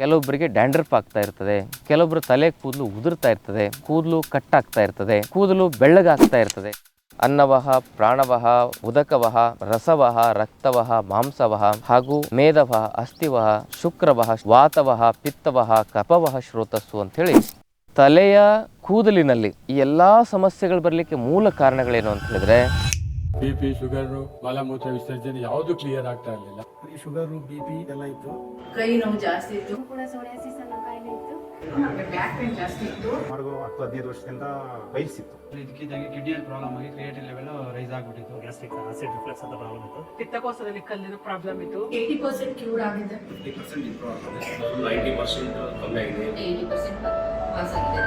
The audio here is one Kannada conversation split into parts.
ಕೆಲವೊಬ್ಬರಿಗೆ ಡ್ಯಾಂಡ್ರಪ್ ಆಗ್ತಾ ಇರ್ತದೆ ಕೆಲವೊಬ್ಬರು ತಲೆ ಕೂದಲು ಉದುರ್ತಾ ಇರ್ತದೆ, ಕೂದಲು ಕಟ್ಟಾಗ್ತಾ ಇರ್ತದೆ, ಕೂದಲು ಬೆಳ್ಳಗಾಗ್ತಾ ಇರ್ತದೆ. ಅನ್ನವಹ, ಪ್ರಾಣವಹ, ಉದಕವಹ, ರಸವಹ, ರಕ್ತವಹ, ಮಾಂಸವಹ ಹಾಗೂ ಮೇಧವಹ, ಅಸ್ಥಿವಹ, ಶುಕ್ರವಹ, ವಾತವಹ, ಪಿತ್ತವಹ, ಕಪವಹ, ಶ್ರೋತಸ್ಸು ಅಂತೇಳಿ ತಲೆಯ ಕೂದಲಿನಲ್ಲಿ ಈ ಎಲ್ಲಾ ಸಮಸ್ಯೆಗಳು ಬರಲಿಕ್ಕೆ ಮೂಲ ಕಾರಣಗಳೇನು ಅಂತ ಹೇಳಿದ್ರೆ ಬಿ ಪಿ ಶುಗರು ಮಲಮೂತ್ರ ವಿಸರ್ಜನೆ ಯಾವುದು ಕ್ಲಿಯರ್ ಆಗ್ತಾ ಇರಲಿಲ್ಲ. ಶುಗರ್ ಶುಗರು ಬಿ ಪಿ ಎಲ್ಲ ಇತ್ತು. ಕೈ ನೋವು ಜಾಸ್ತಿ ಇತ್ತು. ಕೂಡ ಸೋರಿಯಾಸಿಸ್ ಅನ್ನೋ ಕಾಯಿಲೆ ಇತ್ತು. ಬ್ಯಾಕ್ ಪೇನ್ ಜಾಸ್ತಿ ಇತ್ತು. ಸುಮಾರು ಹತ್ತು ಹದಿನೈದು ವರ್ಷದಿಂದ ಬಯಸಿತ್ತು ಇದಕ್ಕಿದ್ದಂಗೆ ಕಿಡ್ನಿಯಲ್ಲಿ ಪ್ರಾಬ್ಲಮ್ ಆಗಿ ಕ್ರಿಯೇಟಿನ್ ಲೆವೆಲ್ ರೈಸ್ ಆಗಿಬಿಟ್ಟಿತ್ತು. ಗ್ಯಾಸ್ಟ್ರಿಕ್ ಆಸಿಡ್ ರಿಫ್ಲೆಕ್ಸ್ ಅಂತ ಪ್ರಾಬ್ಲಮ್ ಇತ್ತು. ಪಿತ್ತಕೋಶದಲ್ಲಿ ಕಲ್ಲಿನ ಪ್ರಾಬ್ಲಮ್ ಇತ್ತು. ಏಯ್ಟಿ ಪರ್ಸೆಂಟ್ ಕ್ಯೂರ್ ಆಗಿದೆ. ನೈಂಟಿ ಪರ್ಸೆಂಟ್ ಕಮ್ಮಿ ಆಗಿದೆ. ಏಯ್ಟಿ ಪರ್ಸೆಂಟ್ ಪಾಸ್ ಆಗಿದೆ.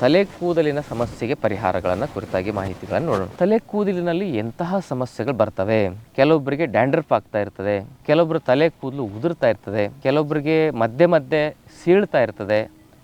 ತಲೆ ಕೂದಲಿನ ಸಮಸ್ಯೆಗೆ ಪರಿಹಾರಗಳನ್ನು ಕುರಿತಾಗಿ ಮಾಹಿತಿಗಳನ್ನು ನೋಡೋಣ. ತಲೆ ಕೂದಲಿನಲ್ಲಿ ಎಂತಹ ಸಮಸ್ಯೆಗಳು ಬರ್ತವೆ? ಕೆಲವೊಬ್ಬರಿಗೆ ಡ್ಯಾಂಡ್ರಫ್ ಆಗ್ತಾ ಇರ್ತದೆ. ಕೆಲವೊಬ್ಬರು ತಲೆ ಕೂದಲು ಉದುರ್ತಾ ಇರ್ತದೆ. ಕೆಲವೊಬ್ಬರಿಗೆ ಮಧ್ಯೆ ಮಧ್ಯೆ ಸೀಳ್ತಾ ಇರ್ತದೆ.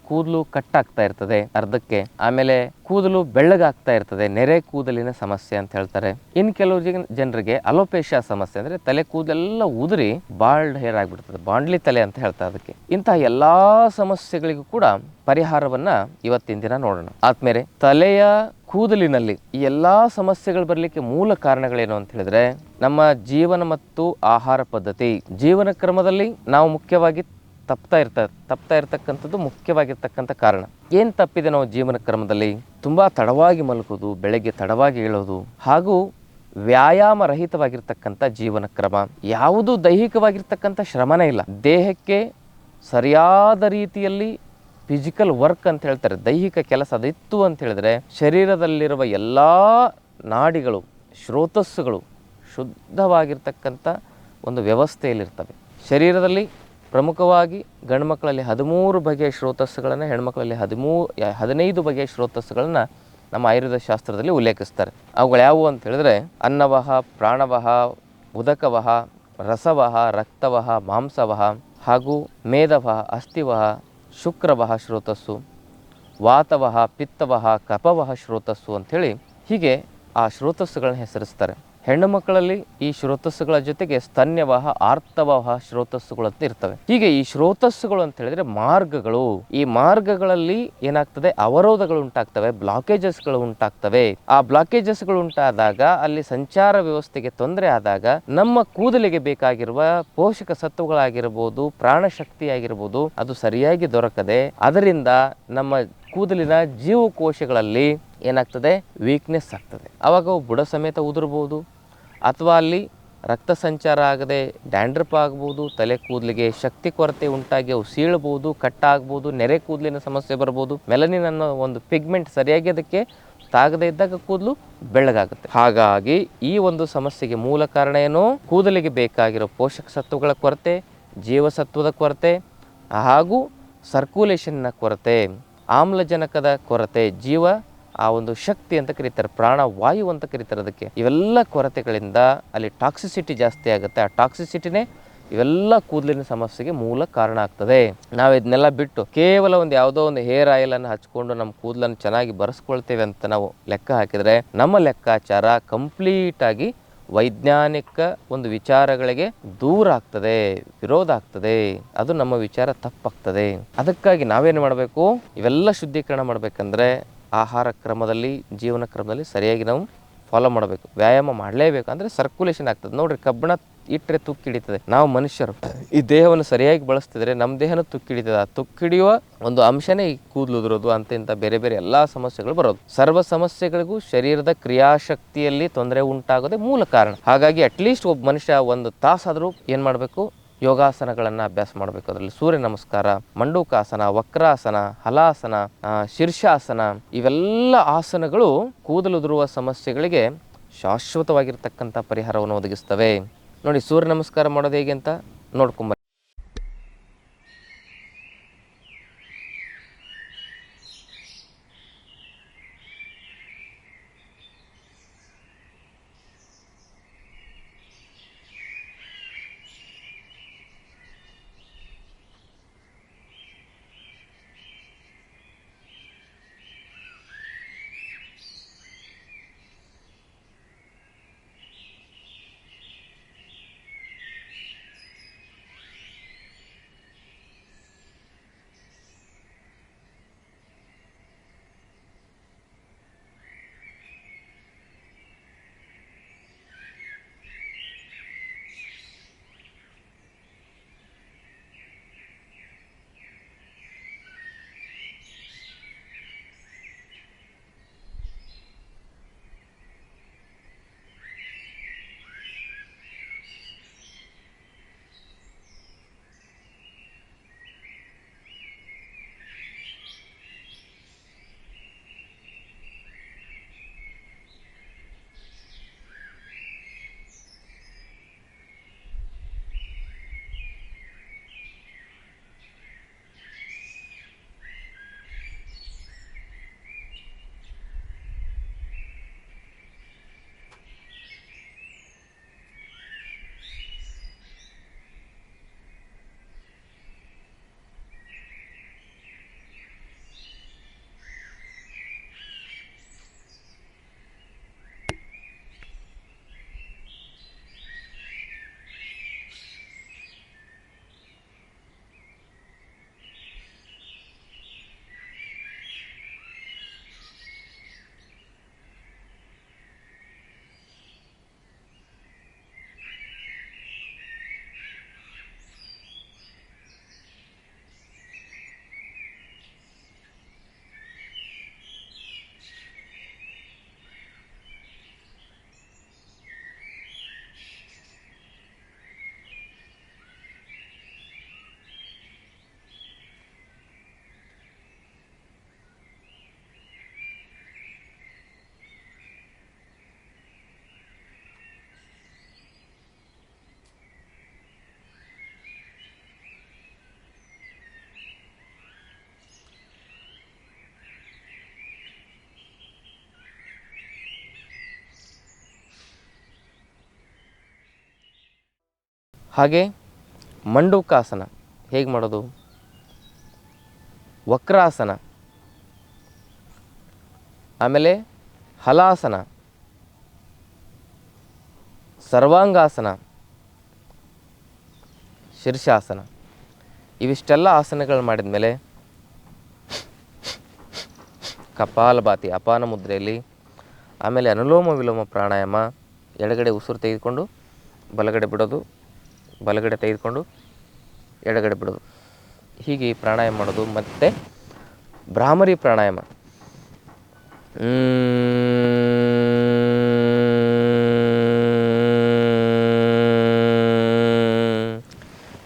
ಕೂದಲು ಕಟ್ಟಾಗ್ತಾ ಇರ್ತದೆ ಅರ್ಧಕ್ಕೆ, ಆಮೇಲೆ ಕೂದಲು ಬೆಳ್ಳಗಾಗ್ತಾ ಇರ್ತದೆ, ನೆರೆ ಕೂದಲಿನ ಸಮಸ್ಯೆ ಅಂತ ಹೇಳ್ತಾರೆ. ಇನ್ ಕೆಲವು ಜನ- ಜನರಿಗೆ ಅಲೋಪೇಶಿಯಾ ಸಮಸ್ಯೆ ಅಂದ್ರೆ ತಲೆ ಕೂದಲೆಲ್ಲ ಉದುರಿ ಬಾಲ್ಡ್ ಹೇರ್ ಆಗಿಬಿಡ್ತದೆ, ಬಾಂಡ್ಲಿ ತಲೆ ಅಂತ ಹೇಳ್ತಾರೆ ಅದಕ್ಕೆ. ಇಂತಹ ಎಲ್ಲಾ ಸಮಸ್ಯೆಗಳಿಗೂ ಕೂಡ ಪರಿಹಾರವನ್ನ ಇವತ್ತಿನ ದಿನ ನೋಡೋಣ. ಆದ್ಮೇಲೆ ತಲೆಯ ಕೂದಲಿನಲ್ಲಿ ಈ ಎಲ್ಲಾ ಸಮಸ್ಯೆಗಳು ಬರಲಿಕ್ಕೆ ಮೂಲ ಕಾರಣಗಳೇನು ಅಂತ ಹೇಳಿದ್ರೆ, ನಮ್ಮ ಜೀವನ ಮತ್ತು ಆಹಾರ ಪದ್ಧತಿ. ಜೀವನ ಕ್ರಮದಲ್ಲಿ ನಾವು ಮುಖ್ಯವಾಗಿ ತಪ್ತಾ ಇರ್ತ, ತಪ್ತಾ ಇರ್ತಕ್ಕಂಥದ್ದು ಮುಖ್ಯವಾಗಿರ್ತಕ್ಕಂಥ ಕಾರಣ. ಏನು ತಪ್ಪಿದೆ ನಾವು ಜೀವನ ಕ್ರಮದಲ್ಲಿ? ತುಂಬಾ ತಡವಾಗಿ ಮಲಗೋದು, ಬೆಳಗ್ಗೆ ತಡವಾಗಿ ಏಳೋದು, ಹಾಗೂ ವ್ಯಾಯಾಮ ರಹಿತವಾಗಿರ್ತಕ್ಕಂಥ ಜೀವನ ಕ್ರಮ. ಯಾವುದು ದೈಹಿಕವಾಗಿರ್ತಕ್ಕಂಥ ಶ್ರಮನೇ ಇಲ್ಲ. ದೇಹಕ್ಕೆ ಸರಿಯಾದ ರೀತಿಯಲ್ಲಿ ಫಿಸಿಕಲ್ ವರ್ಕ್ ಅಂತ ಹೇಳ್ತಾರೆ. ದೈಹಿಕ ಕೆಲಸ ಅದಿತ್ತು ಅಂತ ಹೇಳಿದ್ರೆ ಶರೀರದಲ್ಲಿರುವ ಎಲ್ಲ ನಾಡಿಗಳು, ಶ್ರೋತಸ್ಸುಗಳು ಶುದ್ಧವಾಗಿರ್ತಕ್ಕಂಥ ಒಂದು ವ್ಯವಸ್ಥೆಯಲ್ಲಿರ್ತವೆ. ಶರೀರದಲ್ಲಿ ಪ್ರಮುಖವಾಗಿ ಗಂಡು ಮಕ್ಕಳಲ್ಲಿ ಹದಿಮೂರು ಬಗೆಯ ಶ್ರೋತಸ್ಸುಗಳನ್ನು ಹೆಣ್ಮಕ್ಳಲ್ಲಿ ಹದಿಮೂ ಹದಿನೈದು ಬಗೆಯ ಶ್ರೋತಸ್ಸುಗಳನ್ನು ನಮ್ಮ ಆಯುರ್ವೇದ ಶಾಸ್ತ್ರದಲ್ಲಿ ಉಲ್ಲೇಖಿಸ್ತಾರೆ. ಅವುಗಳು ಯಾವುವು ಅಂತ ಹೇಳಿದ್ರೆ, ಅನ್ನವಹ, ಪ್ರಾಣವಹ, ಉದಕವಹ, ರಸವಹ, ರಕ್ತವಹ, ಮಾಂಸವಹ ಹಾಗೂ ಮೇಧವಹ ಅಸ್ಥಿವಹ, ಶುಕ್ರವಹ ಶ್ರೋತಸ್ಸು, ವಾತವಹ, ಪಿತ್ತವಹ, ಕಪವಹ ಶ್ರೋತಸ್ಸು ಅಂಥೇಳಿ ಹೀಗೆ ಆ ಶ್ರೋತಸ್ಸುಗಳನ್ನ ಹೆಸರಿಸ್ತಾರೆ. ಹೆಣ್ಣು ಮಕ್ಕಳಲ್ಲಿ ಈ ಶ್ರೋತಸ್ಸುಗಳ ಜೊತೆಗೆ ಸ್ತನ್ಯವಾಹ, ಆರ್ತವಾಹ ಶ್ರೋತಸ್ಸುಗಳು ಅಂತ ಇರ್ತವೆ. ಹೀಗೆ ಈ ಶ್ರೋತಸ್ಸುಗಳು ಅಂತ ಹೇಳಿದ್ರೆ ಮಾರ್ಗಗಳು. ಈ ಮಾರ್ಗಗಳಲ್ಲಿ ಏನಾಗ್ತದೆ? ಅವರೋಧಗಳು ಉಂಟಾಗ್ತವೆ, ಬ್ಲಾಕೇಜಸ್ಗಳು ಉಂಟಾಗ್ತವೆ. ಆ ಬ್ಲಾಕೇಜಸ್ಗಳು ಉಂಟಾದಾಗ, ಅಲ್ಲಿ ಸಂಚಾರ ವ್ಯವಸ್ಥೆಗೆ ತೊಂದರೆ ಆದಾಗ, ನಮ್ಮ ಕೂದಲಿಗೆ ಬೇಕಾಗಿರುವ ಪೋಷಕ ಸತ್ವಗಳಾಗಿರ್ಬೋದು ಪ್ರಾಣಶಕ್ತಿ ಆಗಿರ್ಬೋದು ಅದು ಸರಿಯಾಗಿ ದೊರಕದೆ, ಅದರಿಂದ ನಮ್ಮ ಕೂದಲಿನ ಜೀವಕೋಶಗಳಲ್ಲಿ ಏನಾಗ್ತದೆ? ವೀಕ್ನೆಸ್ ಆಗ್ತದೆ. ಅವಾಗ ಅವು ಬುಡ ಸಮೇತ ಉದುರ್ಬೋದು. ಅಥವಾ ಅಲ್ಲಿ ರಕ್ತ ಸಂಚಾರ ಆಗದೆ ಡ್ಯಾಂಡ್ರಪ್ ಆಗ್ಬೋದು, ತಲೆ ಕೂದಲಿಗೆ ಶಕ್ತಿ ಕೊರತೆ ಉಂಟಾಗಿ ಅವು ಸೀಳ್ಬೋದು ಕಟ್ಟಾಗ್ಬೋದು, ನೆರೆ ಕೂದಲಿನ ಸಮಸ್ಯೆ ಬರ್ಬೋದು ಮೆಲನಿನ್ ಅನ್ನೋ ಒಂದು ಪಿಗ್ಮೆಂಟ್ ಸರಿಯಾಗಿ ಅದಕ್ಕೆ ತಾಗದೇ ಇದ್ದಾಗ ಕೂದಲು ಬೆಳ್ಳಗಾಗುತ್ತೆ. ಹಾಗಾಗಿ ಈ ಒಂದು ಸಮಸ್ಯೆಗೆ ಮೂಲ ಕಾರಣ ಏನು? ಕೂದಲಿಗೆ ಬೇಕಾಗಿರೋ ಪೋಷಕ ಸತ್ವಗಳ ಕೊರತೆ, ಜೀವಸತ್ವದ ಕೊರತೆ, ಹಾಗೂ ಸರ್ಕ್ಯುಲೇಷನ್ನ ಕೊರತೆ, ಆಮ್ಲಜನಕದ ಕೊರತೆ, ಜೀವ ಆ ಒಂದು ಶಕ್ತಿ ಅಂತ ಕರೀತಾರೆ ಪ್ರಾಣವಾಯು ಅಂತ ಕರೀತಾರೆ ಅದಕ್ಕೆ. ಇವೆಲ್ಲ ಕೊರತೆಗಳಿಂದ ಅಲ್ಲಿ ಟಾಕ್ಸಿಸಿಟಿ ಜಾಸ್ತಿ ಆಗುತ್ತೆ. ಆ ಟಾಕ್ಸಿಸಿಟಿನೇ ಇವೆಲ್ಲ ಕೂದಲಿನ ಸಮಸ್ಯೆಗೆ ಮೂಲ ಕಾರಣ ಆಗ್ತದೆ. ನಾವು ಇದನ್ನೆಲ್ಲ ಬಿಟ್ಟು ಕೇವಲ ಒಂದು ಯಾವುದೋ ಒಂದು ಹೇರ್ ಆಯಿಲ್ ಅನ್ನು ಹಚ್ಕೊಂಡು ನಮ್ಮ ಕೂದಲನ್ನು ಚೆನ್ನಾಗಿ ಬರೆಸ್ಕೊಳ್ತೇವೆ ಅಂತ ನಾವು ಲೆಕ್ಕ ಹಾಕಿದರೆ ನಮ್ಮ ಲೆಕ್ಕಾಚಾರ ಕಂಪ್ಲೀಟ್ ಆಗಿ ವೈಜ್ಞಾನಿಕ ಒಂದು ವಿಚಾರಗಳಿಗೆ ದೂರ ಆಗ್ತದೆ, ವಿರೋಧ ಆಗ್ತದೆ. ಅದು ನಮ್ಮ ವಿಚಾರ ತಪ್ಪಾಗ್ತದೆ. ಅದಕ್ಕಾಗಿ ನಾವೇನು ಮಾಡಬೇಕು? ಇವೆಲ್ಲ ಶುದ್ಧೀಕರಣ ಮಾಡಬೇಕಂದ್ರೆ ಆಹಾರ ಕ್ರಮದಲ್ಲಿ, ಜೀವನ ಕ್ರಮದಲ್ಲಿ ಸರಿಯಾಗಿ ನಾವು ಫಾಲೋ ಮಾಡಬೇಕು. ವ್ಯಾಯಾಮ ಮಾಡಲೇಬೇಕು ಅಂದರೆ ಸರ್ಕ್ಯುಲೇಷನ್ ಆಗ್ತದೆ. ನೋಡ್ರಿ, ಕಬ್ಬಣ ಇಟ್ಟರೆ ತುಕ್ಕಿಡಿತದೆ ನಾವು ಮನುಷ್ಯರು, ಈ ದೇಹವನ್ನು ಸರಿಯಾಗಿ ಬಳಸ್ತಿದ್ರೆ ನಮ್ಮ ದೇಹನ ತುಕ್ಕಿಡಿತದೆ ಆ ತುಕ್ಕಿಡಿಯುವ ಒಂದು ಅಂಶನೇ ಈ ಕೂದಲು ಉದುರೋದು ಅಂತ ಇಂಥ ಬೇರೆ ಬೇರೆ ಎಲ್ಲ ಸಮಸ್ಯೆಗಳು ಬರೋದು. ಸರ್ವ ಸಮಸ್ಯೆಗಳಿಗೂ ಶರೀರದ ಕ್ರಿಯಾಶಕ್ತಿಯಲ್ಲಿ ತೊಂದರೆ ಉಂಟಾಗೋದೇ ಮೂಲ ಕಾರಣ. ಹಾಗಾಗಿ ಅಟ್ಲೀಸ್ಟ್ ಒಬ್ಬ ಮನುಷ್ಯ ಒಂದು ತಾಸಾದರೂ ಏನು ಮಾಡಬೇಕು? ಯೋಗಾಸನಗಳನ್ನು ಅಭ್ಯಾಸ ಮಾಡಬೇಕು. ಅದರಲ್ಲಿ ಸೂರ್ಯ ನಮಸ್ಕಾರ, ಮಂಡೂಕಾಸನ, ವಕ್ರಾಸನ, ಹಲಾಸನ ಶೀರ್ಷಾಸನ ಇವೆಲ್ಲ ಆಸನಗಳು ಕೂದಲುದುರುವ ಸಮಸ್ಯೆಗಳಿಗೆ ಶಾಶ್ವತವಾಗಿರ್ತಕ್ಕಂಥ ಪರಿಹಾರವನ್ನು ಒದಗಿಸ್ತವೆ. ನೋಡಿ, ಸೂರ್ಯ ನಮಸ್ಕಾರ ಮಾಡೋದು ಹೇಗೆ ಅಂತ ನೋಡ್ಕೊಂಬ ಹಾಗೆ ಮಂಡೂಕಾಸನ ಹೇಗೆ ಮಾಡೋದು? ವಕ್ರಾಸನ. ಆಮೇಲೆ ಹಲಾಸನ. ಸರ್ವಾಂಗಾಸನ. ಶೀರ್ಷಾಸನ. ಇವಿಷ್ಟೆಲ್ಲ ಆಸನಗಳು ಮಾಡಿದ ಮೇಲೆ ಕಪಾಲಭಾತಿ ಅಪಾನ ಮುದ್ರೆಯಲ್ಲಿ ಆಮೇಲೆ ಅನುಲೋಮ ವಿಲೋಮ ಪ್ರಾಣಾಯಾಮ ಎಡಗಡೆ ಉಸಿರು ತೆಗೆದುಕೊಂಡು ಬಲಗಡೆ ಬಿಡೋದು ಬಲಗಡೆ ತೆಗೆದುಕೊಂಡು ಎಡಗಡೆ ಬಿಡೋದು. ಹೀಗೆ ಪ್ರಾಣಾಯಾಮ ಮಾಡೋದು. ಮತ್ತು ಭ್ರಾಮರಿ ಪ್ರಾಣಾಯಾಮ.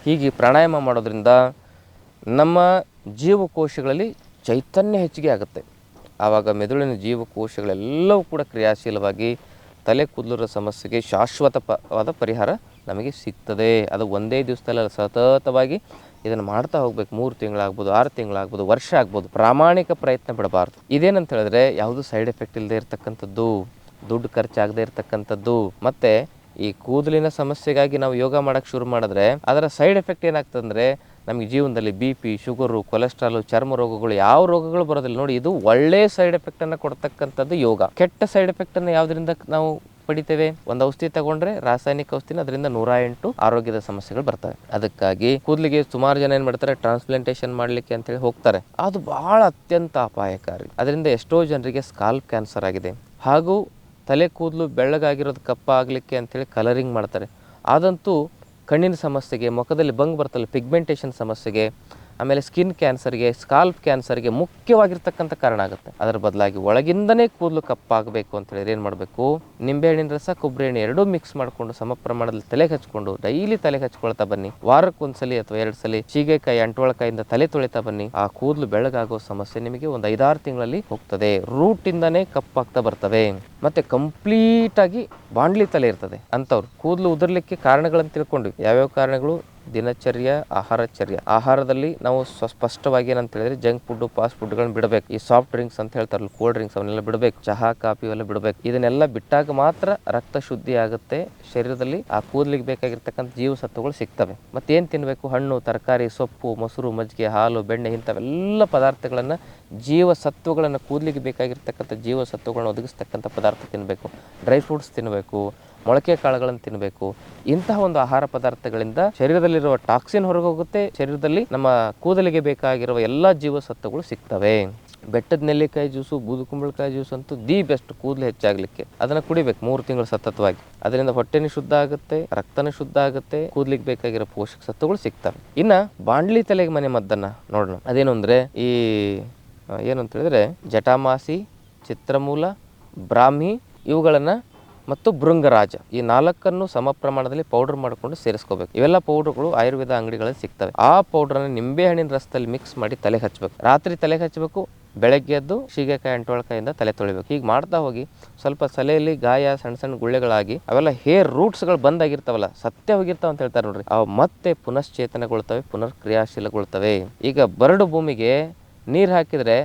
ಹೀಗೆ ಪ್ರಾಣಾಯಾಮ ಮಾಡೋದ್ರಿಂದ ನಮ್ಮ ಜೀವಕೋಶಗಳಲ್ಲಿ ಚೈತನ್ಯ ಹೆಚ್ಚಿಗೆ ಆಗುತ್ತೆ. ಆವಾಗ ಮೆದುಳಿನ ಜೀವಕೋಶಗಳೆಲ್ಲವೂ ಕೂಡ ಕ್ರಿಯಾಶೀಲವಾಗಿ ತಲೆ ಕೂದಲರ ಸಮಸ್ಯೆಗೆ ಶಾಶ್ವತವಾದ ಪರಿಹಾರ ನಮಗೆ ಸಿಗ್ತದೆ. ಅದು ಒಂದೇ ದಿವಸದಲ್ಲ ಸತತವಾಗಿ ಇದನ್ನು ಮಾಡ್ತಾ ಹೋಗ್ಬೇಕು. ಮೂರು ತಿಂಗಳಾಗ್ಬೋದು, ಆರು ತಿಂಗಳಾಗ್ಬೋದು, ವರ್ಷ ಆಗ್ಬೋದು. ಪ್ರಾಮಾಣಿಕ ಪ್ರಯತ್ನ ಬಿಡಬಾರ್ದು. ಇದೇನಂತ ಹೇಳಿದ್ರೆ ಯಾವುದು ಸೈಡ್ ಎಫೆಕ್ಟ್ ಇಲ್ಲದೆ ಇರತಕ್ಕಂಥದ್ದು, ದುಡ್ಡು ಖರ್ಚಾಗದೇ ಇರತಕ್ಕಂಥದ್ದು, ಮತ್ತು ಈ ಕೂದಲಿನ ಸಮಸ್ಯೆಗಾಗಿ ನಾವು ಯೋಗ ಮಾಡೋಕ್ಕೆ ಶುರು ಮಾಡಿದ್ರೆ ಅದರ ಸೈಡ್ ಎಫೆಕ್ಟ್ ಏನಾಗ್ತಂದ್ರೆ ನಮಗೆ ಜೀವನದಲ್ಲಿ ಬಿ ಪಿ, ಶುಗರು, ಕೊಲೆಸ್ಟ್ರಾಲು, ಚರ್ಮ ರೋಗಗಳು ಯಾವ ರೋಗಗಳು ಬರೋದಿಲ್ಲ. ನೋಡಿ, ಇದು ಒಳ್ಳೆ ಸೈಡ್ ಎಫೆಕ್ಟನ್ನು ಕೊಡ್ತಕ್ಕಂಥದ್ದು ಯೋಗ. ಕೆಟ್ಟ ಸೈಡ್ ಎಫೆಕ್ಟನ್ನು ಯಾವುದರಿಂದ ನಾವು ಪಡಿತೇವೆ. ಒಂದು ಔಷಧಿ ತಗೊಂಡ್ರೆ ರಾಸಾಯನಿಕ ಔಷಧಿನ ಅದರಿಂದ ನೂರ ಎಂಟು ಆರೋಗ್ಯದ ಸಮಸ್ಯೆಗಳು ಬರ್ತವೆ. ಅದಕ್ಕಾಗಿ ಕೂದಲಿಗೆ ಸುಮಾರು ಜನ ಏನ್ ಮಾಡ್ತಾರೆ ಟ್ರಾನ್ಸ್ಪ್ಲಾಂಟೇಶನ್ ಮಾಡ್ಲಿಕ್ಕೆ ಅಂತ ಹೇಳಿ ಹೋಗ್ತಾರೆ. ಅದು ಬಹಳ ಅತ್ಯಂತ ಅಪಾಯಕಾರಿ. ಅದರಿಂದ ಎಷ್ಟೋ ಜನರಿಗೆ ಸ್ಕಾಲ್ಪ್ ಕ್ಯಾನ್ಸರ್ ಆಗಿದೆ. ಹಾಗೂ ತಲೆ ಕೂದಲು ಬೆಳ್ಳಗಾಗಿರೋದು ಕಪ್ಪ ಆಗಲಿಕ್ಕೆ ಅಂತೇಳಿ ಕಲರಿಂಗ್ ಮಾಡ್ತಾರೆ. ಅದಂತೂ ಕಣ್ಣಿನ ಸಮಸ್ಯೆಗೆ, ಮುಖದಲ್ಲಿ ಬಂಗ್ ಬರ್ತಲ್ಲ ಪಿಗ್ಮೆಂಟೇಷನ್ ಸಮಸ್ಯೆಗೆ ಆಮೇಲೆ ಸ್ಕಿನ್ ಕ್ಯಾನ್ಸರ್ಗೆ, ಸ್ಕಾಲ್ಪ್ ಕ್ಯಾನ್ಸರ್ಗೆ ಮುಖ್ಯವಾಗಿರ್ತಕ್ಕಂಥ ಕಾರಣ ಆಗುತ್ತೆ. ಅದರ ಬದಲಾಗಿ ಒಳಗಿಂದನೇ ಕೂದಲು ಕಪ್ಪಾಗಬೇಕು ಅಂತ ಹೇಳಿದ್ರೆ ಏನು ಮಾಡಬೇಕು? ನಿಂಬೆಹಣ್ಣಿನ ರಸ, ಕೊಬ್ಬರಿ ಎಣ್ಣೆ ಎರಡೂ ಮಿಕ್ಸ್ ಮಾಡಿಕೊಂಡು ಸಮ ಪ್ರಮಾಣದಲ್ಲಿ ತಲೆಗೆ ಹಚ್ಕೊಂಡು ಡೈಲಿ ತಲೆಗೆ ಹಚ್ಕೊಳ್ತಾ ಬನ್ನಿ. ವಾರಕ್ಕೊಂದ್ಸಲಿ ಅಥವಾ ಎರಡು ಸಲ ಸೀಗೆಕಾಯಿ ಅಂಟೋಳಕಾಯಿಂದ ತಲೆ ತೊಳಿತಾ ಬನ್ನಿ. ಆ ಕೂದಲು ಬೆಳಗಾಗೋ ಸಮಸ್ಯೆ ನಿಮಗೆ ಒಂದು ಐದಾರು ತಿಂಗಳಲ್ಲಿ ಹೋಗ್ತದೆ. ರೂಟಿಂದನೇ ಕಪ್ಪಾಗ್ತಾ ಬರ್ತವೆ. ಮತ್ತೆ ಕಂಪ್ಲೀಟ್ ಆಗಿ ಬಾಂಡ್ಲಿ ತಲೆ ಇರ್ತದೆ. ಅಂತವ್ರು ಕೂದಲು ಉದುರ್ಲಿಕ್ಕೆ ಕಾರಣಗಳನ್ನು ತಿಳ್ಕೊಂಡ್ವಿ. ಯಾವ್ಯಾವ ಕಾರಣಗಳು? ದಿನಚರ್ಯ ಆಹಾರಚರ್ಯ ಆಹಾರದಲ್ಲಿ ನಾವು ಸ್ಪಷ್ಟವಾಗಿ ಏನಂತ ಹೇಳಿದ್ರೆ ಜಂಕ್ ಫುಡ್ ಫಾಸ್ಟ್ ಫುಡ್ಗಳನ್ನ ಬಿಡಬೇಕು. ಈ ಸಾಫ್ಟ್ ಡ್ರಿಂಕ್ಸ್ ಅಂತ ಹೇಳ್ತಾರಲ್ಲ ಕೋಲ್ಡ್ ಡ್ರಿಂಕ್ಸ್ ಅವನ್ನೆಲ್ಲ ಬಿಡಬೇಕು. ಚಹಾ, ಕಾಫಿ ಎಲ್ಲ ಬಿಡಬೇಕು. ಇದನ್ನೆಲ್ಲ ಬಿಟ್ಟಾಗ ಮಾತ್ರ ರಕ್ತ ಶುದ್ಧಿ ಆಗುತ್ತೆ. ಶರೀರದಲ್ಲಿ ಆ ಕೂದಲಿಗೆ ಬೇಕಾಗಿರ್ತಕ್ಕಂಥ ಜೀವಸತ್ವಗಳು ಸಿಗ್ತವೆ. ಮತ್ತೇನು ತಿನ್ನಬೇಕು ಹಣ್ಣು, ತರಕಾರಿ, ಸೊಪ್ಪು, ಮೊಸರು, ಮಜ್ಜಿಗೆ, ಹಾಲು, ಬೆಣ್ಣೆ ಇಂಥವೆಲ್ಲ ಪದಾರ್ಥಗಳನ್ನು ಜೀವಸತ್ವಗಳನ್ನು ಕೂದಲಿಗೆ ಬೇಕಾಗಿರ್ತಕ್ಕಂಥ ಜೀವಸತ್ವಗಳನ್ನು ಒದಗಿಸ್ತಕ್ಕಂಥ ಪದಾರ್ಥ ತಿನ್ನಬೇಕು ಡ್ರೈ ಫ್ರೂಟ್ಸ್ ತಿನ್ನಬೇಕು ಮೊಳಕೆ ಕಾಳುಗಳನ್ನು ತಿನ್ನಬೇಕು ಇಂತಹ ಒಂದು ಆಹಾರ ಪದಾರ್ಥಗಳಿಂದ ಶರೀರದಲ್ಲಿರುವ ಟಾಕ್ಸಿನ್ ಹೊರಗೆ ಹೋಗುತ್ತೆ ಶರೀರದಲ್ಲಿ ನಮ್ಮ ಕೂದಲಿಗೆ ಬೇಕಾಗಿರುವ ಎಲ್ಲ ಜೀವಸತ್ವಗಳು ಸಿಗ್ತವೆ. ಬೆಟ್ಟದ ನೆಲ್ಲಿಕಾಯಿ ಜ್ಯೂಸು, ಬೂದು ಕುಂಬಳಕಾಯಿ ಜ್ಯೂಸ್ ಅಂತೂ ದಿ ಬೆಸ್ಟ್ ಕೂದಲು ಹೆಚ್ಚಾಗಲಿಕ್ಕೆ. ಅದನ್ನು ಕುಡಿಬೇಕು ಮೂರು ತಿಂಗಳು ಸತತವಾಗಿ. ಅದರಿಂದ ಹೊಟ್ಟೆನೂ ಶುದ್ಧ ಆಗುತ್ತೆ, ರಕ್ತನೂ ಶುದ್ಧ ಆಗುತ್ತೆ, ಕೂದಲಿಗೆ ಬೇಕಾಗಿರೋ ಪೋಷಕ ಸತ್ವಗಳು ಸಿಗ್ತವೆ. ಇನ್ನು ಬಾಂಡ್ಲಿ ತಲೆಗೆ ಮನೆ ಮದ್ದನ್ನು ನೋಡೋಣ. ಅದೇನು ಅಂದರೆ ಈ ಏನು ಅಂತ ಹೇಳಿದ್ರೆ ಜಟಾಮಾಸಿ, ಚಿತ್ರಮೂಲ, ಬ್ರಾಹ್ಮಿ ಇವುಗಳನ್ನು ಮತ್ತು ಭೃಂಗರಾಜ. ಈ ನಾಲ್ಕನ್ನು ಸಮ ಪ್ರಮಾಣದಲ್ಲಿ ಪೌಡರ್ ಮಾಡಿಕೊಂಡು ಸೇರಿಸ್ಕೋಬೇಕು. ಇವೆಲ್ಲ ಪೌಡರ್ಗಳು ಆಯುರ್ವೇದ ಅಂಗಡಿಗಳಲ್ಲಿ ಸಿಗ್ತವೆ. ಆ ಪೌಡರನ್ನು ನಿಂಬೆಹಣ್ಣಿನ ರಸದಲ್ಲಿ ಮಿಕ್ಸ್ ಮಾಡಿ ತಲೆಗೆ ಹಚ್ಚಬೇಕು ರಾತ್ರಿ ತಲೆಗೆ ಹಚ್ಚಬೇಕು ಬೆಳಗ್ಗೆ ಎದ್ದು ಸೀಗೆಕಾಯಿ ಅಂಟೋಳಕಾಯಿಂದ ತಲೆ ತೊಳಿಬೇಕು. ಹೀಗೆ ಮಾಡ್ತಾ ಹೋಗಿ ಸ್ವಲ್ಪ ತಲೆಯಲ್ಲಿ ಗಾಯ, ಸಣ್ಣ ಸಣ್ಣ ಗುಳ್ಳೆಗಳಾಗಿ ಅವೆಲ್ಲ ಹೇರ್ ರೂಟ್ಸ್ಗಳು ಬಂದಾಗಿರ್ತಾವಲ್ಲ, ಸತ್ಯ ಹೋಗಿರ್ತಾವ ಅಂತ ಹೇಳ್ತಾರೆ ನೋಡ್ರಿ. ಅವು ಮತ್ತೆ ಪುನಶ್ಚೇತನಗೊಳ್ತವೆ ಪುನರ್ ಕ್ರಿಯಾಶೀಲಗೊಳ್ತವೆ. ಈಗ ಬರಡು ಭೂಮಿಗೆ ನೀರು ಹಾಕಿದ್ರೆ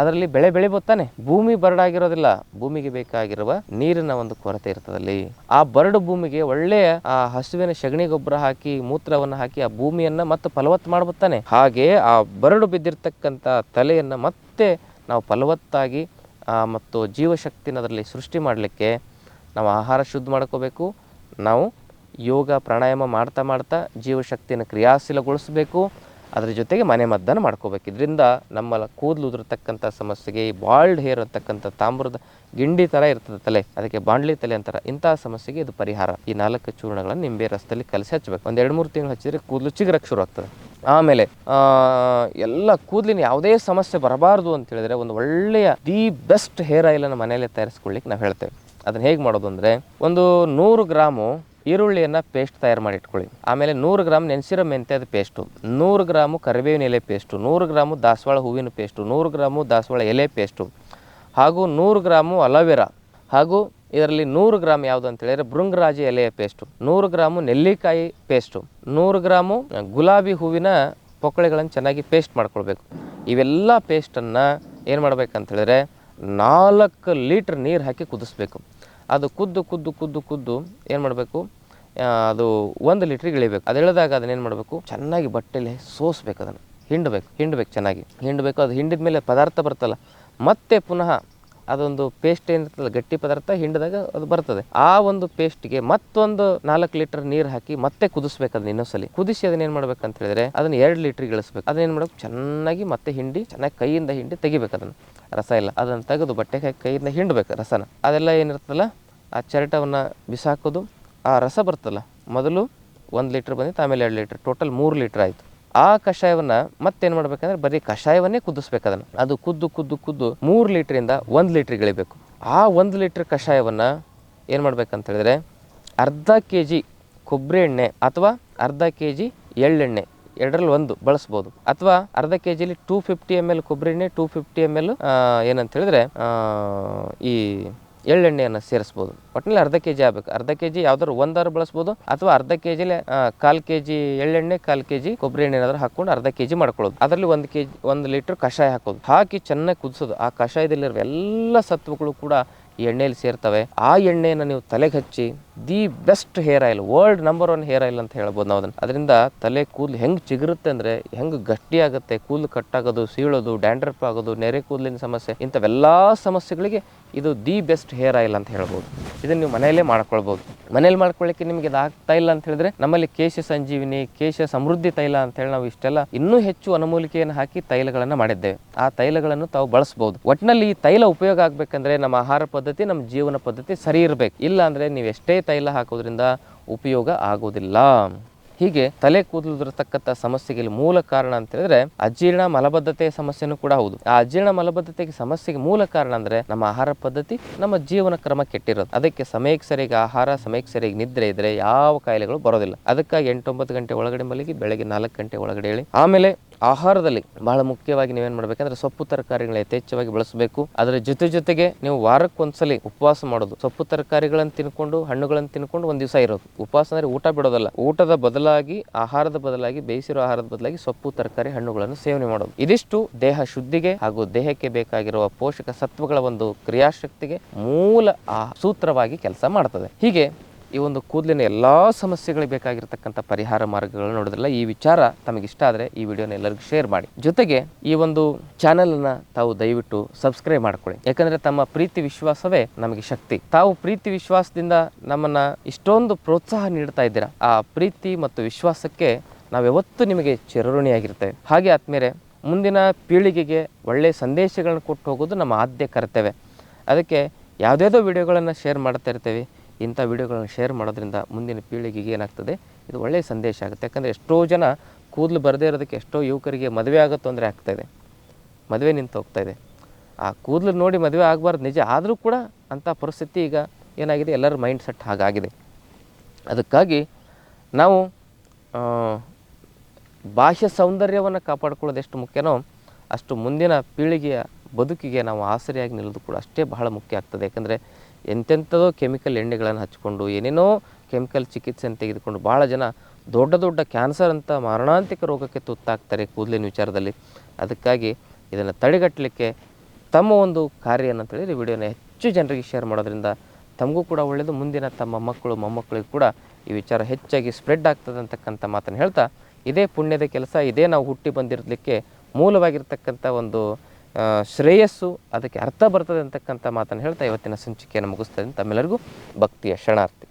ಅದರಲ್ಲಿ ಬೆಳೆ ಬೆಳಿಬೋದು ತಾನೆ. ಭೂಮಿ ಬರಡಾಗಿರೋದಿಲ್ಲ. ಭೂಮಿಗೆ ಬೇಕಾಗಿರುವ ನೀರಿನ ಒಂದು ಕೊರತೆ ಇರ್ತದಲ್ಲಿ. ಆ ಬರಡು ಭೂಮಿಗೆ ಒಳ್ಳೆಯ, ಆ ಹಸುವಿನ ಸಗಣಿ ಗೊಬ್ಬರ ಹಾಕಿ, ಮೂತ್ರವನ್ನು ಹಾಕಿ, ಆ ಭೂಮಿಯನ್ನ ಮತ್ತೆ ಫಲವತ್ತು ಮಾಡ್ಬೋತಾನೆ ಹಾಗೆ ಆ ಬರಡು ಬಿದ್ದಿರ್ತಕ್ಕಂಥ ತಲೆಯನ್ನ ಮತ್ತೆ ನಾವು ಫಲವತ್ತಾಗಿ ಮತ್ತು ಜೀವಶಕ್ತಿನ ಅದರಲ್ಲಿ ಸೃಷ್ಟಿ ಮಾಡಲಿಕ್ಕೆ ನಾವು ಆಹಾರ ಶುದ್ಧ ಮಾಡ್ಕೋಬೇಕು. ನಾವು ಯೋಗ, ಪ್ರಾಣಾಯಾಮ ಮಾಡ್ತಾ ಮಾಡ್ತಾ ಜೀವಶಕ್ತಿಯನ್ನು ಕ್ರಿಯಾಶೀಲಗೊಳಿಸಬೇಕು. ಅದ್ರ ಜೊತೆಗೆ ಮನೆ ಮದ್ದನ್ನು ಮಾಡ್ಕೋಬೇಕು. ಇದರಿಂದ ನಮ್ಮ ಕೂದಲು ಉದುರತಕ್ಕಂಥ ಸಮಸ್ಯೆಗೆ ಈ ಬಾಲ್ಡ್ ಹೇರ್ ಅಂತಕ್ಕಂಥ ತಾಮ್ರದ ಗಿಂಡಿ ಥರ ಇರ್ತದೆ ತಲೆ, ಅದಕ್ಕೆ ಬಾಂಡ್ಲಿ ತಲೆ ಅಂತಾರೆ. ಇಂತಹ ಸಮಸ್ಯೆಗೆ ಇದು ಪರಿಹಾರ. ಈ ನಾಲ್ಕು ಚೂರ್ಣಗಳನ್ನು ನಿಂಬೆ ರಸದಲ್ಲಿ ಕಲಸಿ ಹಚ್ಚಬೇಕು ಒಂದು ಎರಡು ಮೂರು ತಿಂಗಳು ಹಚ್ಚಿದ್ರೆ ಕೂದಲು ಚಿಗುರಕ್ಕೆ ಶುರು ಆಗ್ತದೆ. ಆಮೇಲೆ ಎಲ್ಲ ಕೂದಲಿನ ಯಾವುದೇ ಸಮಸ್ಯೆ ಬರಬಾರ್ದು ಅಂತ ಹೇಳಿದ್ರೆ ಒಂದು ಒಳ್ಳೆಯ ದಿ ಬೆಸ್ಟ್ ಹೇರ್ ಆಯಿಲನ್ನು ಮನೆಯಲ್ಲೇ ತಯಾರಿಸ್ಕೊಳ್ಳಿಕ್ಕೆ ನಾವು ಹೇಳ್ತೇವೆ. ಅದನ್ನು ಹೇಗೆ ಮಾಡೋದು ಅಂದರೆ, ಒಂದು ನೂರು ಗ್ರಾಮು ಈರುಳ್ಳಿಯನ್ನು ಪೇಸ್ಟ್ ತಯಾರು ಮಾಡಿ ಇಟ್ಕೊಳ್ಳಿ. ಆಮೇಲೆ ನೂರು ಗ್ರಾಮ್ ನೆನೆಸಿರೋ ಮೆಂತ್ಯದ ಪೇಸ್ಟು ನೂರು ಗ್ರಾಮು ಕರಿಬೇವಿನ ಎಲೆ ಪೇಸ್ಟು ನೂರು ಗ್ರಾಮು ದಾಸವಾಳ ಹೂವಿನ ಪೇಸ್ಟು ನೂರು ಗ್ರಾಮು ದಾಸವಾಳ ಎಲೆ ಪೇಸ್ಟು ಹಾಗೂ ನೂರು ಗ್ರಾಮು ಅಲೋವೆರಾ ಹಾಗೂ ಇದರಲ್ಲಿ ನೂರು ಗ್ರಾಮ್ ಯಾವುದು ಅಂತ ಹೇಳಿದ್ರೆ ಭೃಂಗರಾಜ ಎಲೆಯ ಪೇಸ್ಟು ನೂರು ಗ್ರಾಮು ನೆಲ್ಲಿಕಾಯಿ ಪೇಸ್ಟು ನೂರು ಗ್ರಾಮು ಗುಲಾಬಿ ಹೂವಿನ ಪೊಕ್ಕಳೆಗಳನ್ನು ಚೆನ್ನಾಗಿ ಪೇಸ್ಟ್ ಮಾಡ್ಕೊಳ್ಬೇಕು. ಇವೆಲ್ಲ ಪೇಸ್ಟನ್ನು ಏನು ಮಾಡ್ಬೇಕಂತ ಹೇಳಿದ್ರೆ ನಾಲ್ಕು ಲೀಟ್ರ್ ನೀರು ಹಾಕಿ ಕುದಿಸ್ಬೇಕು. ಅದು ಕುದ್ದು ಕುದ್ದು ಕುದ್ದು ಕುದ್ದು ಏನು ಮಾಡಬೇಕು? ಅದು ಒಂದು ಲೀಟ್ರಿಗೆ ಇಳಿಬೇಕು ಅದು ಇಳಿದಾಗ ಅದನ್ನೇನು ಮಾಡಬೇಕು? ಚೆನ್ನಾಗಿ ಬಟ್ಟೆಲಿ ಸೋಸ್ಬೇಕು ಅದನ್ನು. ಹಿಂಡಬೇಕು ಹಿಂಡಬೇಕು ಚೆನ್ನಾಗಿ. ಹಿಂಡಬೇಕು, ಅದು ಹಿಂಡಿದ ಮೇಲೆ ಪದಾರ್ಥ ಬರ್ತಲ್ಲ. ಮತ್ತೆ ಪುನಃ ಅದೊಂದು ಪೇಸ್ಟ್ ಏನಿರ್ತದೆ ಗಟ್ಟಿ ಪದಾರ್ಥ ಹಿಂಡಿದಾಗ ಅದು ಬರ್ತದೆ. ಆ ಒಂದು ಪೇಸ್ಟ್ಗೆ ಮತ್ತೊಂದು ನಾಲ್ಕು ಲೀಟರ್ ನೀರು ಹಾಕಿ ಮತ್ತೆ ಕುದಿಸ್ಬೇಕು ಅದನ್ನ ಇನ್ನೊಂದ್ಸಲಿ. ಕುದಿಸಿ ಅದನ್ನ ಏನು ಮಾಡ್ಬೇಕಂತ ಹೇಳಿದ್ರೆ, ಅದನ್ನ ಎರಡು ಲೀಟರ್ ಇಳಿಸ್ಬೇಕು. ಅದನ್ನ ಏನು ಮಾಡ್ಬೇಕು? ಚೆನ್ನಾಗಿ ಮತ್ತೆ ಹಿಂಡಿ, ಚೆನ್ನಾಗಿ ಕೈಯಿಂದ ಹಿಂಡಿ ತೆಗಿಬೇಕು ಅದನ್ನು. ರಸ ಇಲ್ಲ, ಅದನ್ನು ತೆಗೆದು ಬಟ್ಟೆ ಹಾಕಿ ಕೈಯಿಂದ ಹಿಂಡ್ಬೇಕು ರಸನ. ಅದೆಲ್ಲ ಏನಿರ್ತಲ್ಲ ಆ ಚರಟವನ್ನು ಬಿಸಾಕೋದು, ಆ ರಸ ಬರ್ತಲ್ಲ ಮೊದಲು ಒಂದು ಲೀಟ್ರ್ ಬಂದಿತ್ತು, ಆಮೇಲೆ ಎರಡು ಲೀಟ್ರ್ ಟೋಟಲ್ ಮೂರು ಲೀಟ್ರ್ ಆಯಿತು. ಆ ಕಷಾಯವನ್ನು ಮತ್ತೇನು ಮಾಡ್ಬೇಕಂದ್ರೆ ಬರೀ ಕಷಾಯವನ್ನೇ ಕುದಿಸ್ಬೇಕು ಅದನ್ನು. ಅದು ಕುದ್ದು ಕುದ್ದು ಕುದ್ದು ಮೂರು ಲೀಟ್ರಿಂದ ಒಂದು ಲೀಟರ್ ಇಳಿಬೇಕು. ಆ ಒಂದು ಲೀಟ್ರ್ ಕಷಾಯವನ್ನು ಏನು ಮಾಡ್ಬೇಕಂತ ಹೇಳಿದ್ರೆ ಅರ್ಧ ಕೆ ಜಿ ಕೊಬ್ಬರಿ ಎಣ್ಣೆ ಅಥವಾ ಅರ್ಧ ಕೆ ಜಿ ಎಳ್ಳೆಣ್ಣೆ ಎರಡರಲ್ಲಿ ಒಂದು ಬಳಸ್ಬೋದು. ಅಥವಾ ಅರ್ಧ ಕೆ ಜಿಲಿ ಟೂ ಫಿಫ್ಟಿ ಎಂ ಎಲ್ ಕೊಬ್ಬರಿ ಎಣ್ಣೆ ಟೂ ಫಿಫ್ಟಿ ಎಂ ಎಲ್ ಏನಂತ ಹೇಳಿದ್ರೆ ಈ ಎಳ್ಳೆಣ್ಣೆಯನ್ನು ಸೇರಿಸ್ಬೋದು. ಒಟ್ಟಿನಲ್ಲಿ ಅರ್ಧ ಕೆ ಜಿ ಆಗಬೇಕು. ಅರ್ಧ ಕೆ ಜಿ ಯಾವ್ದಾದ್ರು ಒಂದಾರು ಬಳಸ್ಬೋದು. ಅಥವಾ ಅರ್ಧ ಕೆ ಜಿಲೆ ಕಾಲು ಕೆ ಜಿ ಎಳ್ಳೆಣ್ಣೆ, ಕಾಲು ಕೆ ಜಿ ಕೊಬ್ಬರಿ ಎಣ್ಣೆ ಏನಾದ್ರು ಹಾಕೊಂಡು ಅರ್ಧ ಕೆ ಜಿ ಮಾಡ್ಕೊಳ್ಳೋದು. ಅದರಲ್ಲಿ ಒಂದು ಕೆ ಜಿ ಒಂದು ಲೀಟ್ರ್ ಕಷಾಯ ಹಾಕೋದು. ಹಾಕಿ ಚೆನ್ನಾಗಿ ಕುದಿಸೋದು. ಆ ಕಷಾಯದಲ್ಲಿರುವ ಎಲ್ಲ ಸತ್ವಗಳು ಕೂಡ ಎಣ್ಣೆಯಲ್ಲಿ ಸೇರ್ತವೆ. ಆ ಎಣ್ಣೆಯನ್ನು ನೀವು ತಲೆಗೆ ಹಚ್ಚಿ the best hair oil, world number one hair oil ಅಂತ ಹೇಳ್ಬೋದು ನಾವು ಅದನ್ನು ಅದರಿಂದ ತಲೆ ಕೂದಲು ಹೆಂಗೆ ಚಿಗುರುತ್ತೆ ಅಂದರೆ ಹೆಂಗೆ ಗಟ್ಟಿ ಆಗುತ್ತೆ, ಕೂದಲು ಕಟ್ಟಾಗೋದು ಸೀಳೋದು, ಡ್ಯಾಂಡ್ರಪ್ ಆಗೋದು, ನೆರೆ ಕೂದಲಿನ ಸಮಸ್ಯೆ, ಇಂಥವೆಲ್ಲ ಸಮಸ್ಯೆಗಳಿಗೆ ಇದು ದಿ ಬೆಸ್ಟ್ ಹೇರ್ ಆಯಿಲ್ ಅಂತ ಹೇಳ್ಬೋದು. ಇದನ್ನು ನೀವು ಮನೆಯಲ್ಲೇ ಮಾಡ್ಕೊಳ್ಬೋದು. ಮನೇಲಿ ಮಾಡ್ಕೊಳ್ಳಿಕ್ಕೆ ನಿಮಗೆ ಇದು ಆಗ್ತಾ ಇಲ್ಲ ಅಂತ ಹೇಳಿದ್ರೆ ನಮ್ಮಲ್ಲಿ ಕೇಶ ಸಂಜೀವಿನಿ, ಕೇಶ ಸಮೃದ್ಧಿ ತೈಲ ಅಂತ ಹೇಳಿ ನಾವು ಇಷ್ಟೆಲ್ಲ ಇನ್ನೂ ಹೆಚ್ಚು ಅನುಮೂಲಿಕೆಯನ್ನು ಹಾಕಿ ತೈಲಗಳನ್ನು ಮಾಡಿದ್ದೇವೆ. ಆ ತೈಲಗಳನ್ನು ತಾವು ಬಳಸ್ಬೋದು. ಒಟ್ಟಿನಲ್ಲಿ ಈ ತೈಲ ಉಪಯೋಗ ಆಗಬೇಕಂದ್ರೆ ನಮ್ಮ ಆಹಾರ ಪದ್ಧತಿ, ನಮ್ಮ ಜೀವನ ಪದ್ಧತಿ ಸರಿ ಇರಬೇಕು. ಇಲ್ಲ ಅಂದರೆ ನೀವು ಎಷ್ಟೇ ತೈಲ ಹಾಕೋದ್ರಿಂದ ಉಪಯೋಗ ಆಗೋದಿಲ್ಲ ಹೀಗೆ ತಲೆ ಕೂದಲಿರತಕ್ಕಂಥ ಸಮಸ್ಯೆಗೆ ಇಲ್ಲಿ ಮೂಲ ಕಾರಣ ಅಂತ ಹೇಳಿದ್ರೆ ಅಜೀರ್ಣ ಮಲಬದ್ಧತೆಯ ಸಮಸ್ಯೆನೂ ಕೂಡ ಹೌದು. ಆ ಅಜೀರ್ಣ ಮಲಬದ್ಧತೆಗೆ ಸಮಸ್ಯೆಗೆ ಮೂಲ ಕಾರಣ ಅಂದ್ರೆ ನಮ್ಮ ಆಹಾರ ಪದ್ಧತಿ, ನಮ್ಮ ಜೀವನ ಕ್ರಮ ಕೆಟ್ಟಿರೋದು. ಅದಕ್ಕೆ ಸಮಯಕ್ಕೆ ಸರಿಯಾಗಿ ಆಹಾರ, ಸಮಯಕ್ಕೆ ಸರಿಯಾಗಿ ನಿದ್ರೆ ಇದ್ರೆ ಯಾವ ಕಾಯಿಲೆಗಳು ಬರೋದಿಲ್ಲ. ಅದಕ್ಕಾಗಿ ಎಂಟೊಂಬತ್ತು ಗಂಟೆ ಒಳಗಡೆ ಮಲಗಿ, ಬೆಳಗ್ಗೆ ನಾಲ್ಕು ಗಂಟೆ ಒಳಗಡೆ ಹೇಳಿ ಆಮೇಲೆ ಆಹಾರದಲ್ಲಿ ಬಹಳ ಮುಖ್ಯವಾಗಿ ನೀವೇನು ಮಾಡ್ಬೇಕಂದ್ರೆ ಸೊಪ್ಪು ತರಕಾರಿಗಳನ್ನ ಯಥೇಚ್ಛವಾಗಿ ಬಳಸಬೇಕು. ಅದರ ಜೊತೆ ಜೊತೆಗೆ ನೀವು ವಾರಕ್ಕೊಂದ್ಸಲಿ ಉಪವಾಸ ಮಾಡೋದು. ಸೊಪ್ಪು ತರಕಾರಿಗಳನ್ನು ತಿನ್ಕೊಂಡು, ಹಣ್ಣುಗಳನ್ನು ತಿನ್ಕೊಂಡು ಒಂದು ದಿವಸ ಇರೋದು. ಉಪವಾಸ ಅಂದ್ರೆ ಊಟ ಬಿಡೋದಲ್ಲ. ಊಟದ ಬದಲಾಗಿ, ಆಹಾರದ ಬದಲಾಗಿ, ಬೇಯಿಸಿರೋ ಆಹಾರದ ಬದಲಾಗಿ ಸೊಪ್ಪು, ತರಕಾರಿ, ಹಣ್ಣುಗಳನ್ನು ಸೇವನೆ ಮಾಡೋದು. ಇದಿಷ್ಟು ದೇಹ ಶುದ್ಧಿಗೆ ಹಾಗೂ ದೇಹಕ್ಕೆ ಬೇಕಾಗಿರುವ ಪೋಷಕ ಸತ್ವಗಳ ಒಂದು ಕ್ರಿಯಾಶಕ್ತಿಗೆ ಮೂಲ ಆ ಸೂತ್ರವಾಗಿ ಕೆಲಸ ಮಾಡ್ತದೆ. ಹೀಗೆ ಈ ಒಂದು ಕೂದಲಿನ ಎಲ್ಲ ಸಮಸ್ಯೆಗಳಿಗೆ ಬೇಕಾಗಿರ್ತಕ್ಕಂಥ ಪರಿಹಾರ ಮಾರ್ಗಗಳು ನೋಡಿದ್ರಲ್ಲ, ಈ ವಿಚಾರ ತಮಗೆ ಇಷ್ಟ ಆದರೆ ಈ ವಿಡಿಯೋನ ಎಲ್ಲರಿಗೂ ಶೇರ್ ಮಾಡಿ. ಜೊತೆಗೆ ಈ ಒಂದು ಚಾನಲನ್ನು ತಾವು ದಯವಿಟ್ಟು ಸಬ್ಸ್ಕ್ರೈಬ್ ಮಾಡ್ಕೊಳ್ಳಿ. ಯಾಕಂದರೆ ತಮ್ಮ ಪ್ರೀತಿ ವಿಶ್ವಾಸವೇ ನಮಗೆ ಶಕ್ತಿ. ತಾವು ಪ್ರೀತಿ ವಿಶ್ವಾಸದಿಂದ ನಮ್ಮನ್ನು ಇಷ್ಟೊಂದು ಪ್ರೋತ್ಸಾಹ ನೀಡ್ತಾ ಇದ್ದೀರಾ, ಆ ಪ್ರೀತಿ ಮತ್ತು ವಿಶ್ವಾಸಕ್ಕೆ ನಾವು ಯಾವತ್ತೂ ನಿಮಗೆ ಚಿರಋಣಿಯಾಗಿರ್ತೇವೆ. ಹಾಗೆ ಆದ್ಮೇಲೆ ಮುಂದಿನ ಪೀಳಿಗೆಗೆ ಒಳ್ಳೆಯ ಸಂದೇಶಗಳನ್ನು ಕೊಟ್ಟು ಹೋಗೋದು ನಮ್ಮ ಆದ್ಯ ಕರ್ತವ್ಯ. ಅದಕ್ಕೆ ಯಾವುದೇದೋ ವಿಡಿಯೋಗಳನ್ನು ಶೇರ್ ಮಾಡ್ತಾ ಇರ್ತೇವೆ. ಇಂಥ ವಿಡಿಯೋಗಳನ್ನು ಶೇರ್ ಮಾಡೋದ್ರಿಂದ ಮುಂದಿನ ಪೀಳಿಗೆಗೆ ಏನಾಗ್ತದೆ? ಇದು ಒಳ್ಳೆಯ ಸಂದೇಶ ಆಗುತ್ತೆ. ಯಾಕಂದರೆ ಎಷ್ಟೋ ಜನ ಕೂದಲು ಬರದೇ ಇರೋದಕ್ಕೆ ಎಷ್ಟೋ ಯುವಕರಿಗೆ ಮದುವೆ ಆಗೋ ತೊಂದರೆ ಆಗ್ತಾಯಿದೆ ಮದುವೆ ನಿಂತು ಹೋಗ್ತಾಯಿದೆ ಆ ಕೂದಲು ನೋಡಿ ಮದುವೆ ಆಗಬಾರ್ದು ನಿಜ. ಆದರೂ ಕೂಡ ಅಂಥ ಪರಿಸ್ಥಿತಿ ಈಗ ಏನಾಗಿದೆ? ಎಲ್ಲರ ಮೈಂಡ್ ಸೆಟ್ ಹಾಗಾಗಿದೆ. ಅದಕ್ಕಾಗಿ ನಾವು ಬಾಹ್ಯ ಸೌಂದರ್ಯವನ್ನು ಕಾಪಾಡ್ಕೊಳ್ಳೋದು ಎಷ್ಟು ಮುಖ್ಯನೋ ಅಷ್ಟು ಮುಂದಿನ ಪೀಳಿಗೆಯ ಬದುಕಿಗೆ ನಾವು ಆಸರೆಯಾಗಿ ನಿಲ್ಲೋದು ಕೂಡ ಅಷ್ಟೇ ಬಹಳ ಮುಖ್ಯ ಆಗ್ತದೆ. ಯಾಕಂದರೆ ಎಂತೆಂಥದೋ ಕೆಮಿಕಲ್ ಎಣ್ಣೆಗಳನ್ನು ಹಚ್ಕೊಂಡು, ಏನೇನೋ ಕೆಮಿಕಲ್ ಚಿಕಿತ್ಸೆಯನ್ನು ತೆಗೆದುಕೊಂಡು ಭಾಳ ಜನ ದೊಡ್ಡ ದೊಡ್ಡ ಕ್ಯಾನ್ಸರ್ ಅಂತ ಮಾರಣಾಂತಿಕ ರೋಗಕ್ಕೆ ತುತ್ತಾಗ್ತಾರೆ ಕೂದಲಿನ ವಿಚಾರದಲ್ಲಿ. ಅದಕ್ಕಾಗಿ ಇದನ್ನು ತಡೆಗಟ್ಟಲಿಕ್ಕೆ ತಮ್ಮ ಒಂದು ಕಾರ್ಯ ಅಂತೇಳಿ ವಿಡಿಯೋನ ಹೆಚ್ಚು ಜನರಿಗೆ ಶೇರ್ ಮಾಡೋದ್ರಿಂದ ತಮಗೂ ಕೂಡ ಒಳ್ಳೆಯದು ಮುಂದಿನ ತಮ್ಮ ಮಕ್ಕಳು, ಮೊಮ್ಮಕ್ಕಳಿಗೂ ಕೂಡ ಈ ವಿಚಾರ ಹೆಚ್ಚಾಗಿ ಸ್ಪ್ರೆಡ್ ಆಗ್ತದೆ ಅಂತಕ್ಕಂಥ ಮಾತನ್ನು ಹೇಳ್ತಾ ಇದೇ ಪುಣ್ಯದ ಕೆಲಸ, ಇದೇ ನಾವು ಹುಟ್ಟಿ ಬಂದಿರಲಿಕ್ಕೆ ಮೂಲವಾಗಿರ್ತಕ್ಕಂಥ ಒಂದು ಶ್ರೇಯಸ್ಸು ಅದಕ್ಕೆ ಅರ್ಥ ಬರ್ತದೆ ಅಂತಕ್ಕಂಥ ಮಾತನ್ನು ಹೇಳ್ತಾ ಇವತ್ತಿನ ಸಂಚಿಕೆಯನ್ನು ಮುಗಿಸ್ತದೆ ತಮ್ಮೆಲ್ಲರಿಗೂ ಭಕ್ತಿಯ ಶರಣಾರ್ಥಿ.